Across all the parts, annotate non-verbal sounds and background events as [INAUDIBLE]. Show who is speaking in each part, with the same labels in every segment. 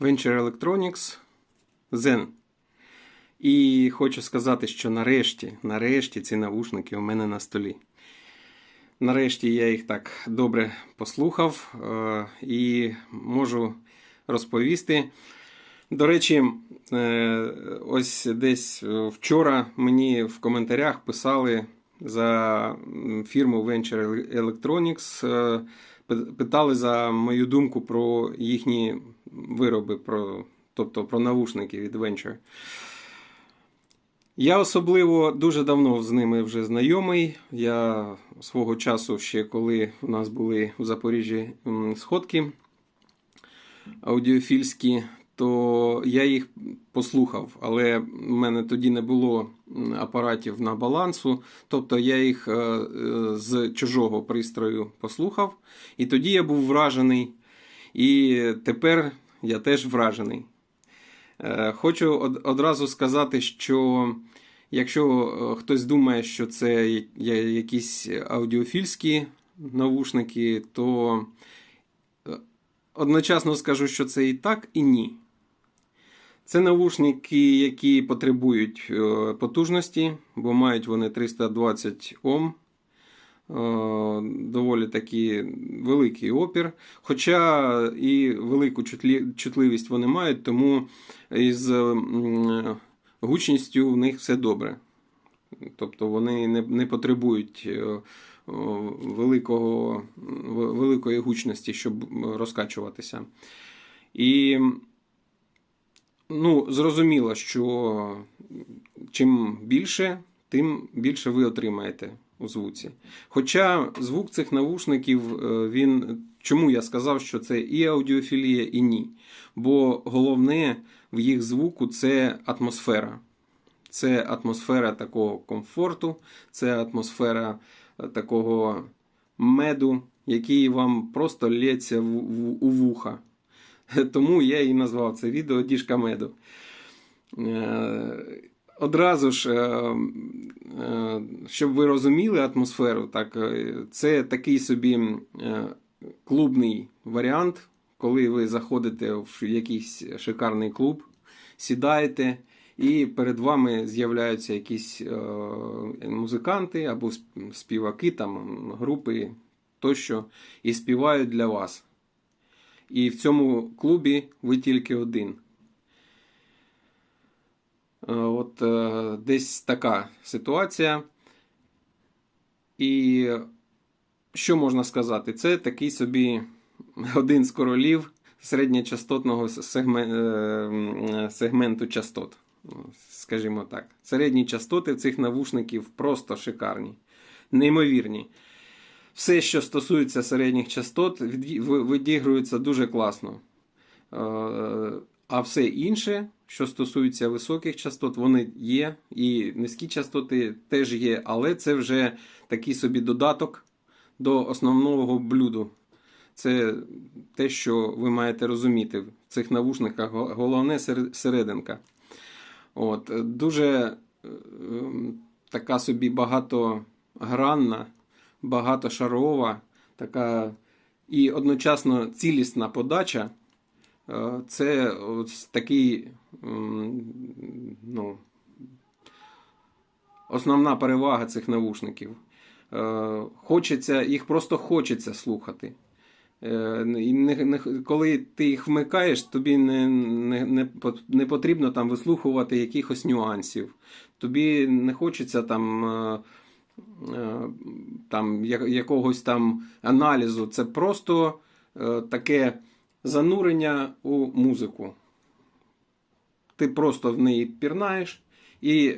Speaker 1: Venture Electronics Zen. І хочу сказати, що нарешті, нарешті ці навушники у мене на столі. Нарешті я їх так добре послухав е, і можу розповісти. До речі, е, ось десь вчора мені в коментарях писали за фірму Venture Electronics, е, питали за мою думку про їхні вироби, про, тобто про навушники від Venture. Я особливо дуже давно з ними вже знайомий. Я свого часу, ще коли у нас були у Запоріжжі сходки аудіофільські, то я їх послухав, але в мене тоді не було апаратів на балансу. Тобто я їх е, з чужого пристрою послухав, і тоді я був вражений. І тепер я теж вражений. Е, хочу одразу сказати, що якщо е, хтось думає, що це якісь аудіофільські навушники, то одночасно скажу, що це і так, і ні. Це навушники, які потребують е, потужності, бо мають вони 320 Ом. Доволі таки великий опір. Хоча і велику чутливість вони мають, тому із гучністю в них все добре. Тобто вони не потребують е, великого, великої гучності, щоб розкачуватися. І ну, зрозуміло, що чим більше, тим більше ви отримаєте у звуці. Хоча звук цих навушників, е, він. Чому я сказав, що це і аудіофілія, і ні. Бо головне в їх звуку це атмосфера. Це атмосфера такого комфорту, це атмосфера е, такого меду, який вам просто лється у вуха. [LAUGHS] Тому я і назвав це відео Діжка меду. Е, одразу ж, е, щоб ви розуміли атмосферу, так, це такий собі клубний варіант, коли ви заходите в якийсь шикарний клуб, сідаєте. І перед вами з'являються якісь е, музиканти або співаки, там, групи тощо, і співають для вас. І в цьому клубі ви тільки один. Е, от е, десь така ситуація. І що можна сказати? Це такий собі один з королів середньочастотного сегменту частот скажімо так. Середні частоти цих навушників просто шикарні, неймовірні. Все, що стосується середніх частот, відігрується дуже класно. Е, а все інше, що стосується високих частот, вони є. І низькі частоти теж є, але це вже такий собі додаток до основного блюду. Це те, що ви маєте розуміти в цих навушниках. Головне серединка. От, Дуже е, така собі багатогранна, багатошарова, така і одночасно цілісна подача. Е, це ось такий ну, основна перевага цих навушників. Е, хочеться, Їх просто хочеться слухати. Е, і не, не, Коли ти їх вмикаєш, тобі не не, не, потрібно там вислухувати якихось нюансів. Тобі не хочеться там там якогось там аналізу. Це просто таке занурення у музику. Ти просто в неї пірнаєш і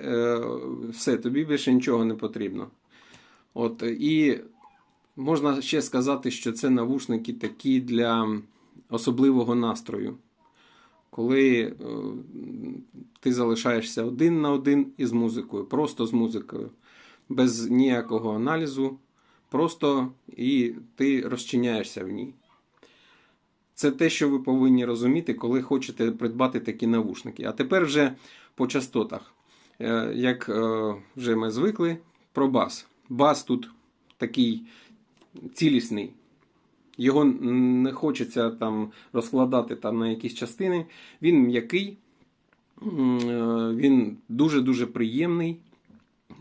Speaker 1: все, тобі більше нічого не потрібно. От, І Можна ще сказати, що це навушники такі для особливого настрою. Коли е, ти залишаєшся один на один із музикою, просто з музикою, без ніякого аналізу, просто і ти розчиняєшся в ній. Це те, що ви повинні розуміти, коли хочете придбати такі навушники. А тепер вже по частотах. Е, як е, вже ми звикли, про бас. Бас тут такий цілісний. Його не хочеться там розкладати там на якісь частини. Він м'який, е, він дуже-дуже приємний.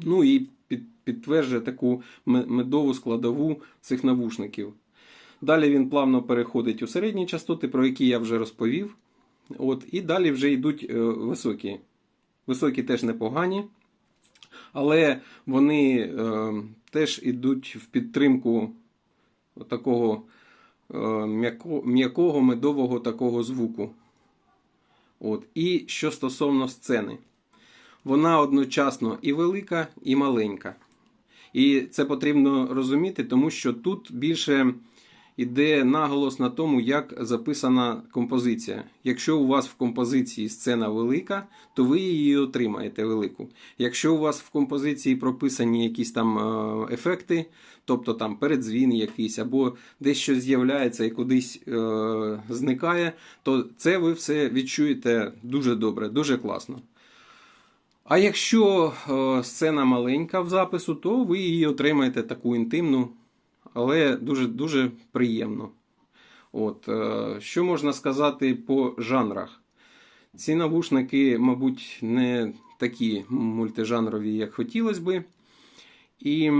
Speaker 1: Ну і підтверджує таку медову складову цих навушників. Далі він плавно переходить у середні частоти, про які я вже розповів. От, і далі вже йдуть е, високі. Високі теж непогані, але вони е, теж йдуть в підтримку такого е, м'яко- м'якого медового такого звуку. От. І що стосовно сцени, вона одночасно і велика, і маленька. І це потрібно розуміти, тому що тут більше йде наголос на тому, як записана композиція. Якщо у вас в композиції сцена велика, то ви її отримаєте велику. Якщо у вас в композиції прописані якісь там е, ефекти, тобто там передзвін якийсь, або десь щось з'являється і кудись е, зникає, то це ви все відчуєте дуже добре, дуже класно. А якщо е, сцена маленька в запису, то ви її отримаєте таку інтимну, але дуже дуже приємно. От, е, що можна сказати по жанрах? Ці навушники, мабуть, не такі мультижанрові, як хотілося би. І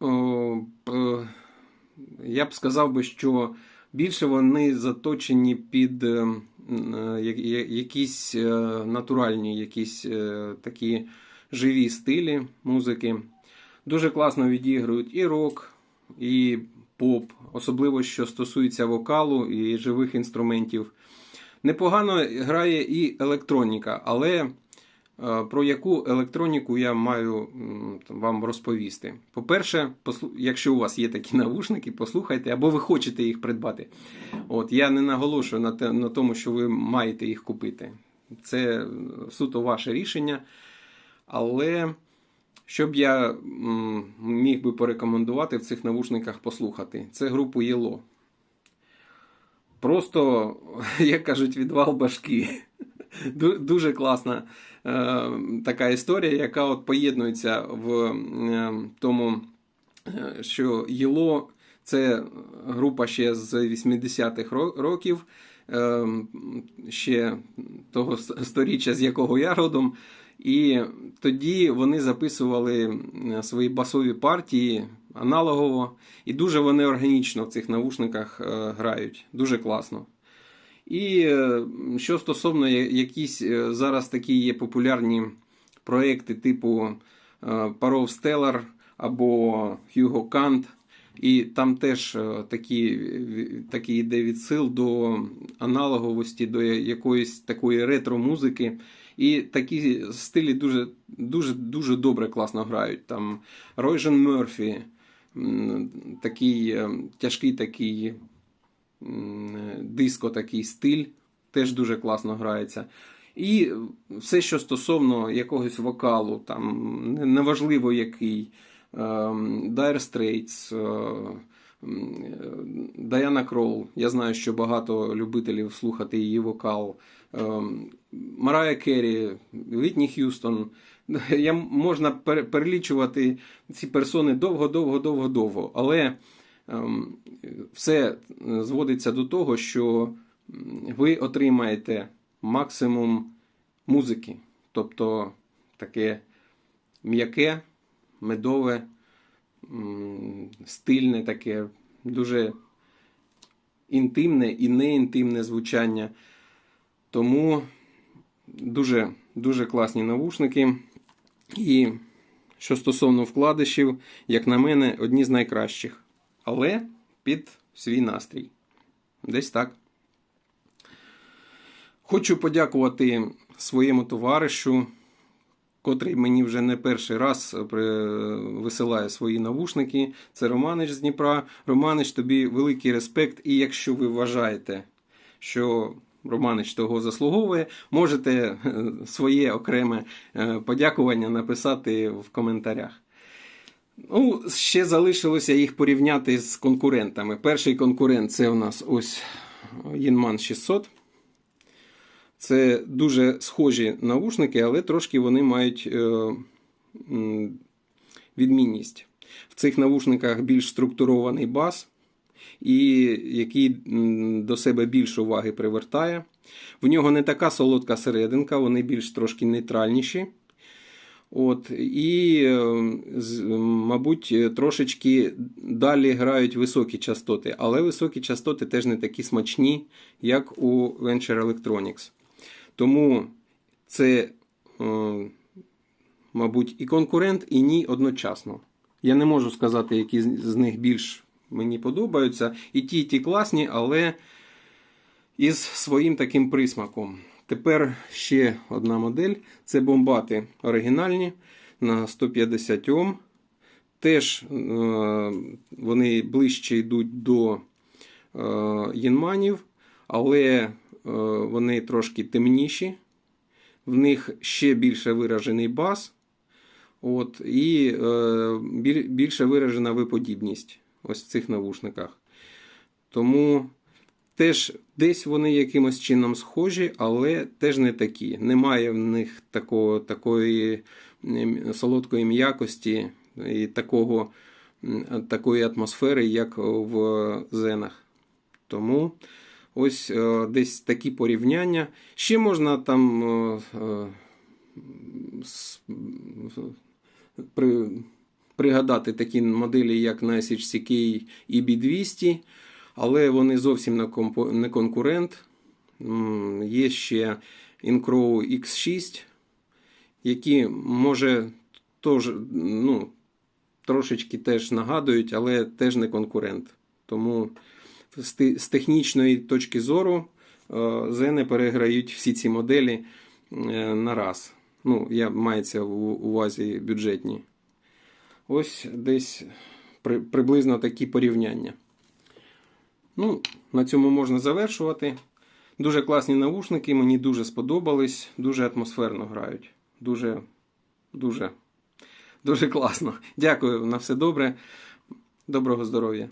Speaker 1: о, я б сказав би, що більше вони заточені під е, м, е, я- я- якісь е, натуральні, якісь е, такі живі стилі музики. Дуже класно відіграють і рок, і поп, особливо що стосується вокалу і живих інструментів. Непогано грає і електроніка, але е, про яку електроніку я маю вам розповісти. По-перше, якщо у вас є такі навушники, послухайте, або ви хочете їх придбати. От, я не наголошую на, на тому, що ви маєте їх купити. Це е, суто ваше рішення. Але що б я міг би порекомендувати в цих навушниках послухати, це групу Єло. Просто, [LAUGHS] як кажуть, відвал башки. Ду- Дуже класна е, така історія, яка от поєднується в е, тому, е, що Єло це група ще з 80-х ро- років, е, ще того сторіччя, з якого я родом. І тоді вони записували е, свої басові партії аналогово, і дуже вони органічно в цих навушниках е, грають. Дуже класно. І е, що стосовно якісь е, зараз такі є популярні проекти типу е, Parov Stellar або Hugo Kant, і там теж такі, такий йде відсил до аналоговості, до якоїсь такої ретро-музики. І такі стилі дуже, дуже, дуже добре класно грають. Там Ройжен Мерфі, такий тяжкий такий диско такий стиль, теж дуже класно грається. І все, що стосовно якогось вокалу, там неважливо який, ем, Dire Straits, е, е, Даяна Кролл. Я знаю, що багато любителів слухати її вокал. Марая Керрі, Вітні Х'юстон. Можна пере- перелічувати ці персони довго, довго, довго, довго. Але все зводиться до того, що ви отримаєте максимум музики, тобто таке м'яке, медове, стильне таке, дуже інтимне і неінтимне звучання. Тому дуже, дуже класні навушники. І що стосовно вкладишів, як на мене, одні з найкращих. Але під свій настрій. Десь так. Хочу подякувати своєму товаришу, котрий мені вже не перший раз висилає свої навушники. Це Романич з Дніпра. Романич, тобі великий респект. І якщо ви вважаєте, що Романич того заслуговує, можете е, своє окреме е, подякування написати в коментарях. Ну, ще залишилося їх порівняти з конкурентами. Перший конкурент це у нас ось Єнман 600. Це дуже схожі навушники, але трошки вони мають е, відмінність. В цих навушниках більш структурований бас, і який до себе більше уваги привертає. В нього не така солодка серединка, вони більш трошки нейтральніші. От, і, е, мабуть, трошечки далі грають високі частоти, але високі частоти теж не такі смачні, як у Venture Electronics. Тому це, е, мабуть, і конкурент, і ні одночасно. Я не можу сказати, які з них більш мені подобаються. І ті, і ті класні, але із своїм таким присмаком. Тепер ще одна модель це бомбати оригінальні на 150 Ом. Теж е, вони ближче йдуть до е, єнманів, але е, вони трошки темніші. В них ще більше виражений бас. От, і е, більше виражена виподібність ось в цих навушниках. Тому теж десь вони якимось чином схожі, але теж не такі. Немає в них такого, такої солодкої м'якості і такого, такої атмосфери, як в зенах. Тому ось е, десь такі порівняння. Ще можна там. е, е, при, пригадати такі моделі, як на SHCK і B200, але вони зовсім не, конкурент. Є ще Incrow X6, які, може, тож, ну, трошечки теж нагадують, але теж не конкурент. Тому з, технічної точки зору е, Зени переграють всі ці моделі е, на раз. Ну, я мається в увазі бюджетні. Ось десь при, приблизно такі порівняння. Ну, на цьому можна завершувати. Дуже класні наушники, мені дуже сподобались, дуже атмосферно грають. Дуже, дуже, дуже класно. Дякую на все добре. Доброго здоров'я.